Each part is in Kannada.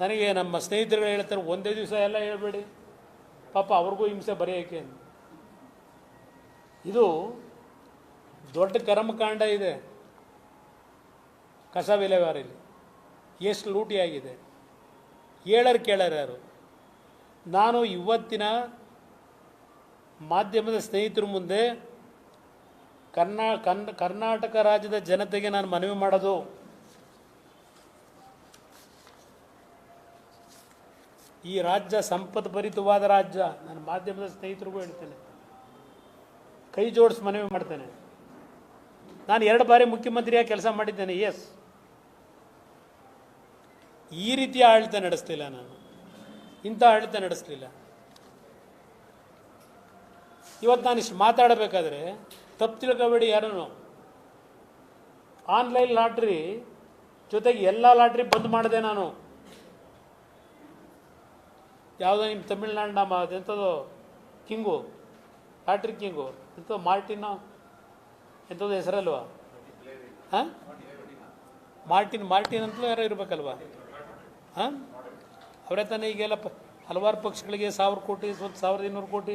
ನನಗೆ ನಮ್ಮ ಸ್ನೇಹಿತರುಗಳು ಹೇಳ್ತಾರೆ, ಒಂದೇ ದಿವಸ ಎಲ್ಲ ಹೇಳ್ಬೇಡಿ. ಪಾಪ ಅವ್ರಿಗೂ ಹಿಂಸೆ ಬರೆಯೋಕೆ. ಇದು ದೊಡ್ಡ ಕರ್ಮಕಾಂಡ ಇದೆ. ಕಸ ವಿಲೇವಾರಿಲಿ. ಎಷ್ಟು ಲೂಟಿ ಆಗಿದೆ ಹೇಳರು ಕೇಳರು ಯಾರು? ನಾನು ಇವತ್ತಿನ ಮಾಧ್ಯಮದ ಸ್ನೇಹಿತರ ಮುಂದೆ ಕರ್ನಾ ಕನ್ ಕರ್ನಾಟಕ ರಾಜ್ಯದ ಜನತೆಗೆ ನಾನು ಮನವಿ ಮಾಡೋದು. ಈ ರಾಜ್ಯ ಸಂಪತ್ ಭರಿತವಾದ ರಾಜ್ಯ. ನಾನು ಮಾಧ್ಯಮದ ಸ್ನೇಹಿತರಿಗೂ ಹೇಳ್ತೇನೆ. ಕೈ ಜೋಡಿಸಿ ಮನವಿ ಮಾಡ್ತೇನೆ. ನಾನು ಎರಡು ಬಾರಿ ಮುಖ್ಯಮಂತ್ರಿಯಾಗಿ ಕೆಲಸ ಮಾಡಿದ್ದೇನೆ. ಎಸ್ ಈ ರೀತಿಯ ಆಡಳಿತ ನಡೆಸಲಿಲ್ಲ ನಾನು. ಇಂಥ ಆಡಳಿತ ನಡೆಸಲಿಲ್ಲ. ಇವತ್ತು ನಾನು ಇಷ್ಟು ಮಾತಾಡಬೇಕಾದ್ರೆ ತಪ್ಪು ತಿಳ್ಕೊಬೇಡಿ ಯಾರೂ ಆನ್ಲೈನ್ ಲಾಟ್ರಿ ಜೊತೆಗೆ ಎಲ್ಲ ಲಾಟ್ರಿ ಬಂದ್ ಮಾಡಿದೆ ನಾನು. ಯಾವುದೋ ನಿಮ್ಮ ತಮಿಳ್ನಾಡಿನ ನಮ್ಮ ಅದೆಂಥದ್ದು ಕಿಂಗು ಲಾಟ್ರಿ ಕಿಂಗು ಎಂಥದ್ದು ಮಾರ್ಟಿನೋ ಎಂಥದ್ದು ಹೆಸರಲ್ವಾ? ಹಾಂ? ಮಾರ್ಟಿನ್ ಮಾರ್ಟಿನ್ ಅಂತಲೂ ಯಾರೋ ಇರಬೇಕಲ್ವಾ? ಹಾಂ? ಅವರೇ ತಾನೇ ಈಗೆಲ್ಲ ಪ ಹಲವಾರು ಪಕ್ಷಗಳಿಗೆ ಸಾವಿರ ಕೋಟಿ ಸ್ವಲ್ಪ ಸಾವಿರದ ಇನ್ನೂರು ಕೋಟಿ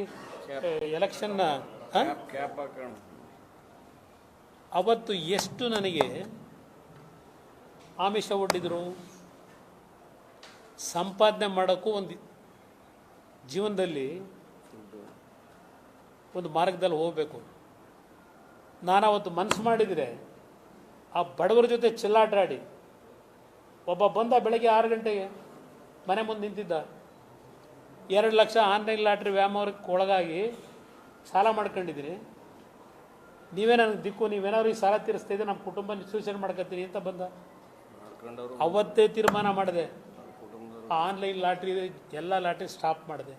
ಎಲೆಕ್ಷನ್ನ ಹಾಂ? ಅವತ್ತು ಎಷ್ಟು ನನಗೆ ಆಮಿಷ ಒಡ್ಡಿದ್ರು? ಸಂಪಾದನೆ ಮಾಡೋಕ್ಕೂ ಒಂದು ಜೀವನದಲ್ಲಿ ಒಂದು ಮಾರ್ಗದಲ್ಲಿ ಹೋಗಬೇಕು. ನಾನು ಅವತ್ತು ಮನಸ್ಸು ಮಾಡಿದರೆ ಆ ಬಡವರ ಜೊತೆ ಚಿಲ್ಲಾಟಾಡಿ. ಒಬ್ಬ ಬಂದ ಬೆಳಗ್ಗೆ ಆರು ಗಂಟೆಗೆ ಮನೆ ಮುಂದೆ ನಿಂತಿದ್ದ. ಎರಡು ಲಕ್ಷ ಆನ್ಲೈನ್ ಲಾಟ್ರಿ ವ್ಯಾಮೋರಕ್ಕೆ ಒಳಗಾಗಿ ಸಾಲ ಮಾಡ್ಕೊಂಡಿದ್ದೀನಿ. ನೀವೇ ನನಗೆ ದಿಕ್ಕು, ನೀವೇನಾದ್ರು ಈ ಸಾಲ ತೀರಿಸ್ತಾ ನಮ್ಮ ಕುಟುಂಬ ಸೂಸೈಡ್ ಮಾಡ್ಕೊತೀನಿ ಅಂತ ಬಂದ. ಅವತ್ತೇ ತೀರ್ಮಾನ ಮಾಡಿದೆ. ಆನ್ಲೈನ್ ಲಾಟ್ರಿ ಎಲ್ಲ ಲಾಟ್ರಿ ಸ್ಟಾಪ್ ಮಾಡಿದೆ.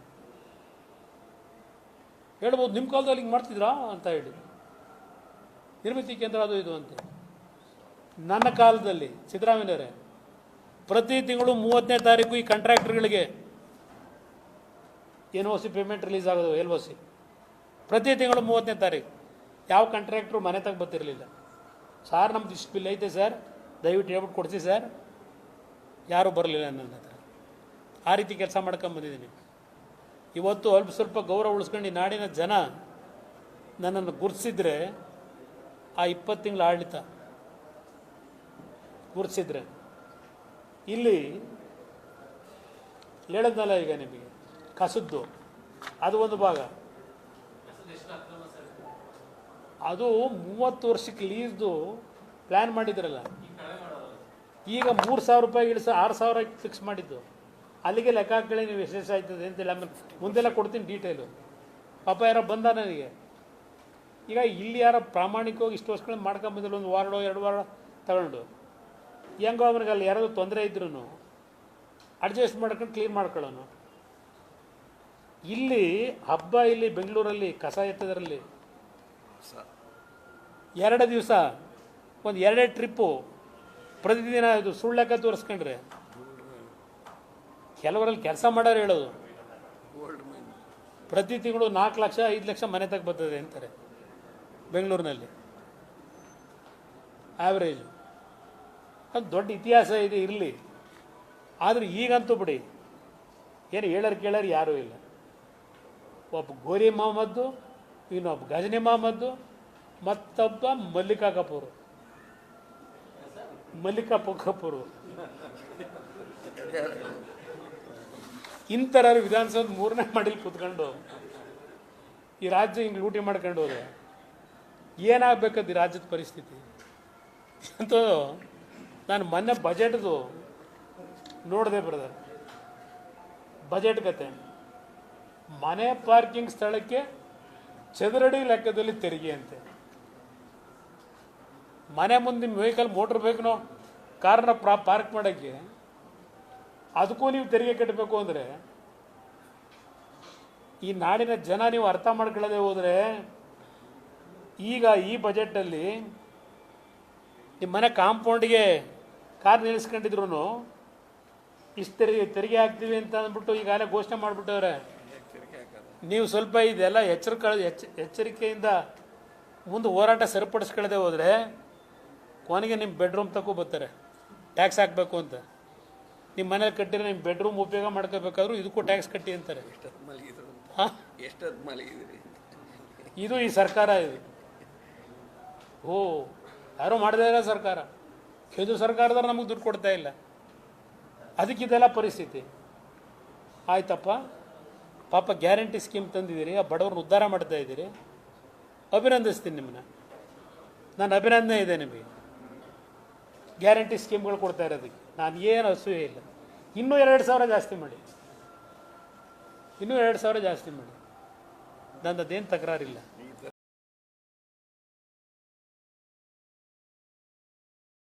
ಹೇಳ್ಬೋದು ನಿಮ್ಮ ಕಾಲದಲ್ಲಿ ಹಿಂಗೆ ಮಾಡ್ತಿದ್ರಾ ಅಂತ ಹೇಳಿ. ನಿರ್ಮಿತಿ ಕೇಂದ್ರ ಅದು ಇದು ಅಂತ ನನ್ನ ಕಾಲದಲ್ಲಿ ಸಿದ್ದರಾಮಯ್ಯವರೇ ಪ್ರತಿ ತಿಂಗಳು ಮೂವತ್ತನೇ ತಾರೀಕು ಈ ಕಾಂಟ್ರಾಕ್ಟರ್ಗಳಿಗೆ N O C payment release ಆಗೋದು, ಎಲ್ ಒ ಸಿ ಪ್ರತಿ ತಿಂಗಳು ಮೂವತ್ತನೇ ತಾರೀಕು. ಯಾವ ಕಾಂಟ್ರಾಕ್ಟ್ರು ಮನೆ ತಗ ಬರ್ತಿರಲಿಲ್ಲ. ಸಾರ್, ನಮ್ದು ಇಷ್ಟು ಬಿಲ್ ಐತೆ ಸರ್, ದಯವಿಟ್ಟು ಹೇಳ್ಬಿಟ್ಟು ಕೊಡ್ತೀವಿ ಸರ್. ಯಾರೂ ಬರಲಿಲ್ಲ ನನ್ನ ಹತ್ರ ಆ ರೀತಿ ಕೆಲಸ ಮಾಡ್ಕೊಂಬಂದಿದ್ದೀನಿ ಇವತ್ತು ಅಲ್ಪ ಸ್ವಲ್ಪ ಗೌರವ ಉಳಿಸ್ಕೊಂಡು ಈ ನಾಡಿನ ಜನ ನನ್ನನ್ನು ಗುರುತಿಸಿದ್ರೆ ಆ ಇಪ್ಪತ್ತು ತಿಂಗಳ ಆಡಳಿತ ಗುರುತಿಸಿದ್ರೆ ಇಲ್ಲಿ ಹೇಳಿದ್ನಲ್ಲ ಈಗ ನಿಮಗೆ. ಕಸದ್ದು, ಅದು ಒಂದು ಭಾಗ. ಅದು ಮೂವತ್ತು ವರ್ಷಕ್ಕೆ ಲೀಸ್ದು ಪ್ಲ್ಯಾನ್ ಮಾಡಿದ್ರಲ್ಲ. ಈಗ ಮೂರು ಸಾವಿರ ರೂಪಾಯಿ ಇಳಿಸ ಆರು ಸಾವಿರ ಫಿಕ್ಸ್ ಮಾಡಿದ್ದು. ಅಲ್ಲಿಗೆ ಲೆಕ್ಕ ಹಾಕಿ ನೀವು ವಿಶೇಷ ಆಯ್ತದೆ ಅಂತೇಳಿ ಆಮೇಲೆ ಮುಂದೆಲ್ಲ ಕೊಡ್ತೀನಿ ಡೀಟೇಲು ಪಾಪ ಯಾರೋ ಬಂದ ನನಗೆ. ಈಗ ಇಲ್ಲಿ ಯಾರೋ ಪ್ರಾಮಾಣಿಕವಾಗಿ ಇಷ್ಟು ವರ್ಷಗಳು ಮಾಡ್ಕೊಂಬಂದಿಲ್ಲ ಒಂದು ವಾರ್ಡೋ, ಎರಡು ವಾರ ತಗೊಂಡು. ಹೆಂಗೋ ಅವ್ರಿಗೆ ಅಲ್ಲಿ ಯಾರಾದರೂ ತೊಂದರೆ ಇದ್ರೂ ಅಡ್ಜಸ್ಟ್ ಮಾಡ್ಕೊಂಡು ಕ್ಲೀನ್ ಮಾಡ್ಕೊಳ್ಳೋನು. ಇಲ್ಲಿ ಹಬ್ಬ ಇಲ್ಲಿ ಬೆಂಗಳೂರಲ್ಲಿ, ಕಸ ಎತ್ತದರಲ್ಲಿ ಎರಡು ದಿವಸ, ಒಂದು ಎರಡೇ ಟ್ರಿಪ್ಪು ಪ್ರತಿದಿನ ಇದು ಸುಳ್ಳು ಲೆಕ್ಕ ತೋರಿಸ್ಕೊಂಡ್ರೆ ಕೆಲವರಲ್ಲಿ ಕೆಲಸ ಮಾಡೋರು ಹೇಳೋದು. ಪ್ರತಿ ತಿಂಗಳು ನಾಲ್ಕು ಲಕ್ಷ, ಐದು ಲಕ್ಷ ಮನೆ ತಗ ಬರ್ತದೆ ಅಂತಾರೆ ಬೆಂಗಳೂರಿನಲ್ಲಿ. ಆ್ಯಾವ್ರೇಜು ಅದು ದೊಡ್ಡ ಇತಿಹಾಸ ಇದೆ, ಇರಲಿ. ಆದರೆ ಈಗಂತೂ ಬಿಡಿ, ಏನು ಹೇಳೋರು ಕೇಳೋರು ಯಾರೂ ಇಲ್ಲ. ಒಬ್ಬ ಗೋರಿ ಮೊಹಮ್ಮದ್ದು, ಇನ್ನೊಬ್ಬ ಗಜನಿ ಮೊಹಮ್ಮದ್ದು, ಮತ್ತೊಬ್ಬ ಮಲ್ಲಿಕಾ ಕಪೂರು. ಮಲ್ಲಿಕಾ ಕಪೂರು. ಇಂಥರ ವಿಧಾನಸೌಧ ಮೂರನೇ ಮಾಡಿಲ್ ಕೂತ್ಕೊಂಡು ಈ ರಾಜ್ಯ ಹಿಂಗೆ ಲೂಟಿ ಮಾಡ್ಕೊಂಡು ಹೋದ್ರೆ ಏನಾಗಬೇಕದು ಈ ರಾಜ್ಯದ ಪರಿಸ್ಥಿತಿ? ಅಂತ ನಾನು ಮೊನ್ನೆ ಬಜೆಟ್ದು ನೋಡಿದೆ ಬ್ರದರ್. ಬಜೆಟ್ ಕತೆ ಮನೆ ಪಾರ್ಕಿಂಗ್ ಸ್ಥಳಕ್ಕೆ ಚದರಡಿ ಲೆಕ್ಕದಲ್ಲಿ ತೆರಿಗೆ ಅಂತೆ. ಮನೆ ಮುಂದೆ ನಿಮ್ಮ ವೆಹಿಕಲ್ ಮೋಟ್ರ್ ಬೇಕನೋ ಕಾರ್ನ ಪ್ರಾ ಪಾರ್ಕ್ ಮಾಡೋಕ್ಕೆ ಅದಕ್ಕೂ ನೀವು ತೆರಿಗೆ ಕಟ್ಟಬೇಕು ಅಂದರೆ, ಈ ನಾಡಿನ ಜನ ನೀವು ಅರ್ಥ ಮಾಡ್ಕೊಳ್ಳದೆ ಹೋದರೆ, ಈಗ ಈ ಬಜೆಟಲ್ಲಿ ನಿಮ್ಮ ಮನೆ ಕಾಂಪೌಂಡ್ಗೆ ಕಾರ್ ನಿಲ್ಲಿಸ್ಕೊಂಡಿದ್ರು ಇಷ್ಟು ತೆರಿಗೆ ತೆರಿಗೆ ಹಾಕ್ತೀವಿ ಅಂತ ಅಂದ್ಬಿಟ್ಟು ಈಗಾಗಲೇ ಘೋಷಣೆ ಮಾಡಿಬಿಟ್ಟವ್ರೆ. ನೀವು ಸ್ವಲ್ಪ ಇದೆಲ್ಲ ಎಚ್ಚರಿಕೆ, ಎಚ್ಚ, ಎಚ್ಚರಿಕೆಯಿಂದ ಮುಂದೆ ಹೋರಾಟ ಸರಿಪಡಿಸ್ಕೊಳ್ಳದೆ ಹೋದರೆ, ಕೊನೆಗೆ ನಿಮ್ಮ ಬೆಡ್ರೂಮ್ ತಗೋ ಬರ್ತಾರೆ. ಟ್ಯಾಕ್ಸ್ ಹಾಕಬೇಕು ಅಂತ. ನಿಮ್ಮ ಮನೇಲಿ ಕಟ್ಟಿರೋ ನಿಮ್ಮ ಬೆಡ್ರೂಮ್ ಉಪಯೋಗ ಮಾಡ್ಕೋಬೇಕಾದ್ರೂ ಇದಕ್ಕೂ ಟ್ಯಾಕ್ಸ್ ಕಟ್ಟಿ ಅಂತಾರೆ. ಇದು ಈ ಸರ್ಕಾರ ಇದು. ಓ ಯಾರೂ ಮಾಡದೇ ಇರೋ ಸರ್ಕಾರ. ಕೇಂದ್ರ ಸರ್ಕಾರದವ್ರು ನಮಗೆ ದುಡ್ಡು ಕೊಡ್ತಾ ಇಲ್ಲ. ಅದಕ್ಕಿದೆಲ್ಲ ಪರಿಸ್ಥಿತಿ. ಆಯ್ತಪ್ಪ. ಪಾಪ ಗ್ಯಾರಂಟಿ ಸ್ಕೀಮ್ ತಂದಿದ್ದೀರಿ ಆ ಬಡವ್ರನ್ನ ಉದ್ಧಾರ ಮಾಡ್ತಾ ಇದ್ದೀರಿ. ಅಭಿನಂದಿಸ್ತೀನಿ ನಿಮ್ಮನ್ನ. ನಾನು ಅಭಿನಂದನೆ ಇದೆ ನಿಮಗೆ. ಗ್ಯಾರಂಟಿ ಸ್ಕೀಮ್ಗಳು ಕೊಡ್ತಾ ಇರೋದಕ್ಕೆ. ನಾನು ಏನು ಅಸೂಯೆ ಇಲ್ಲ. ಇನ್ನೂ ಎರಡು ಸಾವಿರ ಜಾಸ್ತಿ ಮಾಡಿ. ಇನ್ನೂ ಎರಡು ಸಾವಿರ ಜಾಸ್ತಿ ಮಾಡಿ. ನನ್ನದೇನು ತಕರಾರಿಲ್ಲ.